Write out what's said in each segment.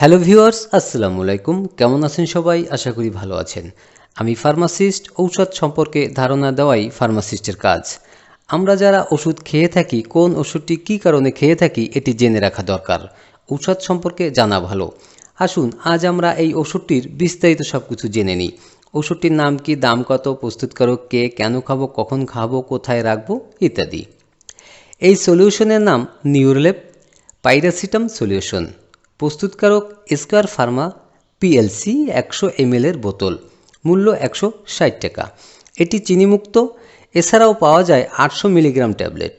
Hello viewers আসসালামু আলাইকুম। কেমন আছেন সবাই? আশা করি ভালো আছেন। আমি ফার্মাসিস্ট, ঔষধ সম্পর্কে ধারণা দেওয়াই ফার্মাসিস্টের কাজ। আমরা যারা ওষুধ খেয়ে থাকি, কোন ওষুধটি কী কারণে খেয়ে থাকি, এটি জেনে রাখা দরকার। ঔষধ সম্পর্কে জানা ভালো। আসুন, আজ আমরা এই ওষুধটির বিস্তারিত সব কিছু জেনে নিই। ওষুধটির নাম কি, দাম কত, প্রস্তুতকারক কে, কেন খাব, কখন খাব, কোথায় রাখব, ইত্যাদি। এই সলিউশনের নাম নিউরোলেপ পাইরাসিটাম সলিউশন প্রস্তুতকারক স্কোয়ার ফার্মা পিএলসি একশো এর বোতল, মূল্য একশো ষাট টাকা। এটি চিনিমুক্ত, এছাড়াও পাওয়া যায় আটশো মিলিগ্রাম ট্যাবলেট।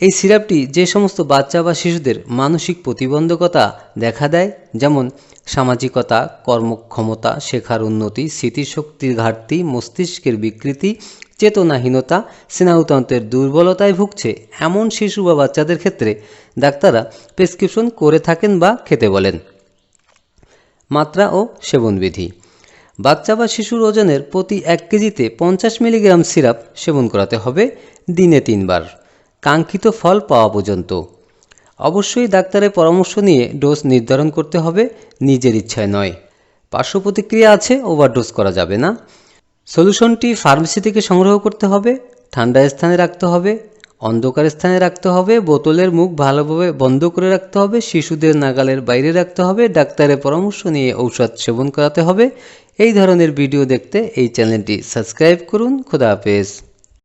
এই সিরাপটি যে সমস্ত বাচ্চা বা শিশুদের মানসিক প্রতিবন্ধকতা দেখা দেয়, যেমন সামাজিকতা, কর্মক্ষমতা, শেখার উন্নতি, স্মৃতিশক্তির ঘাটতি, মস্তিষ্কের বিকৃতি চেতনাহীনতা, স্নায়ুতন্ত্রের দুর্বলতায় ভুগছে এমন শিশু বা বাচ্চাদের ক্ষেত্রে ডাক্তাররা প্রেসক্রিপশন করে থাকেন বা খেতে বলেন। মাত্রা ও সেবনবিধি। বাচ্চা বা শিশুর ওজনের প্রতি এক কেজিতে পঞ্চাশ মিলিগ্রাম সিরাপ সেবন করাতে হবে দিনে তিনবার। কাঙ্ক্ষিত ফল পাওয়া পর্যন্ত। অবশ্যই ডাক্তারের পরামর্শ নিয়ে ডোজ নির্ধারণ করতে হবে, নিজের ইচ্ছায় নয়। পার্শ্ব প্রতিক্রিয়া আছে, ওভারডোজ করা যাবে না। সলিউশনটি ফার্মেসি থেকে সংগ্রহ করতে হবে, ঠান্ডা স্থানে রাখতে হবে, অন্ধকার স্থানে রাখতে হবে, বোতলের মুখ ভালোভাবে বন্ধ করে রাখতে হবে, শিশুদের নাগালের বাইরে রাখতে হবে, ডাক্তারের পরামর্শ নিয়ে ঔষধ সেবন করাতে হবে। এই ধরনের ভিডিও দেখতে এই চ্যানেলটি সাবস্ক্রাইব করুন, খোদা হাফেজ।